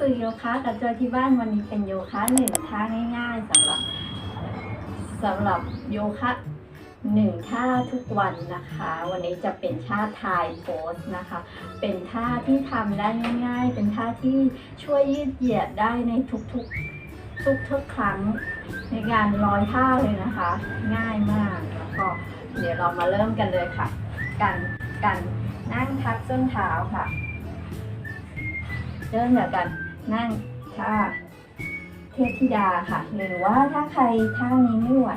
ฝึกโยคะกับจอยที่บ้านวันนี้เป็นโยคะหนึ่งท่าง่าย ๆสำหรับสำหรับโยคะหนึ่งท่าทุกวันนะคะ วันนี้จะเป็นท่าทายโพสนะคะ เป็นท่าที่ทำได้ง่าย ๆ เป็นท่าที่ช่วยยืดเหยียดได้ในทุกๆทุกๆครั้งในการร้อยท่าเลยนะคะ ง่ายมากแล้วก็เดี๋ยวเรามาเริ่มกันเลยค่ะ กันกันนั่งทับส้นเท้าค่ะ เริ่มจากการ นั่งท่าเทพธิดาค่ะ หรือว่าถ้าใครท่านี้ไม่ไหว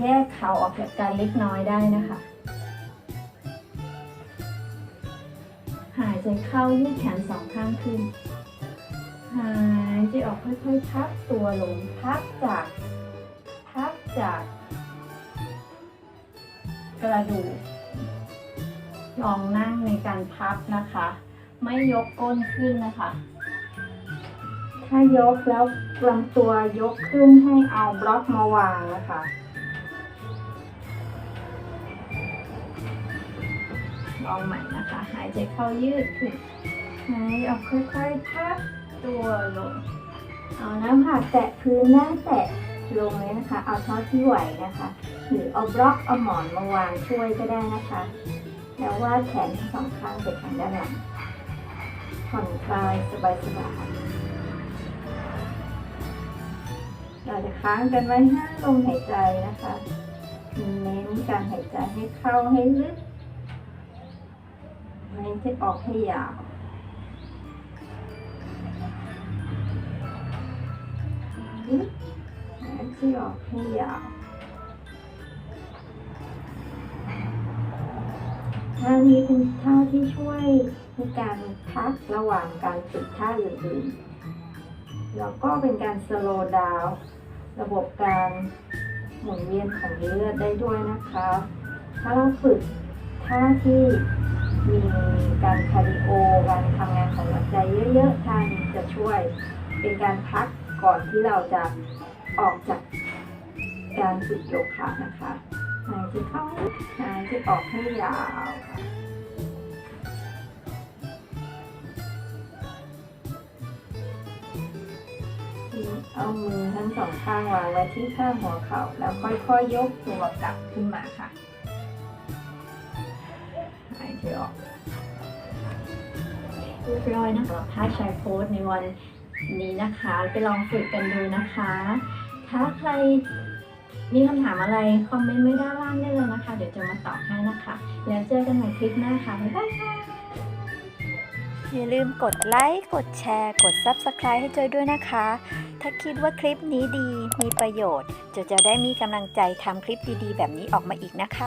แยกเข่าออกจากกันเล็กน้อยได้นะคะ หายใจเข้ายืดแขนสองข้างขึ้น หายใจออกค่อยๆพับตัวลงพับจากพับจากกระดูกลองนั่งในการพับนะคะ ไม่ยกก้นขึ้นนะคะ ถ้ายกแล้วลำตัวยกขึ้นให้เอาบล็อกมาวางนะคะลองใหม่นะคะ หายใจเข้ายืดขึ้นหายออกค่อยๆพับตัวลง เอาน้าผากแตะพื้นหน้าแตะลงเลยนะคะ เอาเท่าที่ไหวนะคะ หรือเอาบล็อกเอาหมอนมาวางช่วยก็ได้นะคะ แล้ววาดแขนทั้งสองข้างไปทางด้านหลังผ่อนคลายสบายสบายๆ เราจะค้างกันไว้ห้าลมหายใจนะคะเน้นการหายใจให้เข้าให้ลึกให้ที่ออกให้ยาวลึกหายที่ออกให้ยาวท่านี้เป็นท่าที่ช่วยในการพักระหว่างการฝึกท่าอื่นๆ แล้วก็เป็นการสโลว์ดาวน์ ระบบการหมุนเวียนของเลือดได้ด้วยนะคะ ถ้าเราฝึกท่าที่มีการคาร์ดิโอการทำงานของหัวใจเยอะๆท่านี้จะช่วยเป็นการพักก่อนที่เราจะออกจากการฝึกโยคะนะคะหายใจเข้าหายใจออกให้ยาว เอามือทั้งสองข้างวางไว้ที่ข้างหัวเข่าแล้วค่อยๆยกตัวกลับขึ้นมาค่ะหายใจออกเรียบร้อยนะคะท่าชายโพสในวันนี้นะคะ ไปลองฝึกกันดูนะคะ ถ้าใครมีคำถามอะไร คอมเมนต์ไว้ด้านล่างได้เลยนะคะ เดี๋ยวจะมาตอบให้นะคะ แล้วเจอกันใหม่คลิปหน้าค่ะ บ๊ายบายค่ะ อย่าลืมกดไลค์ กดแชร์ กด Subscribe ให้จอยด้วยนะคะ ถ้าคิดว่าคลิปนี้ดี มีประโยชน์จอยจะได้มีกำลังใจทำคลิปดีๆ แบบนี้ออกมาอีกนะคะ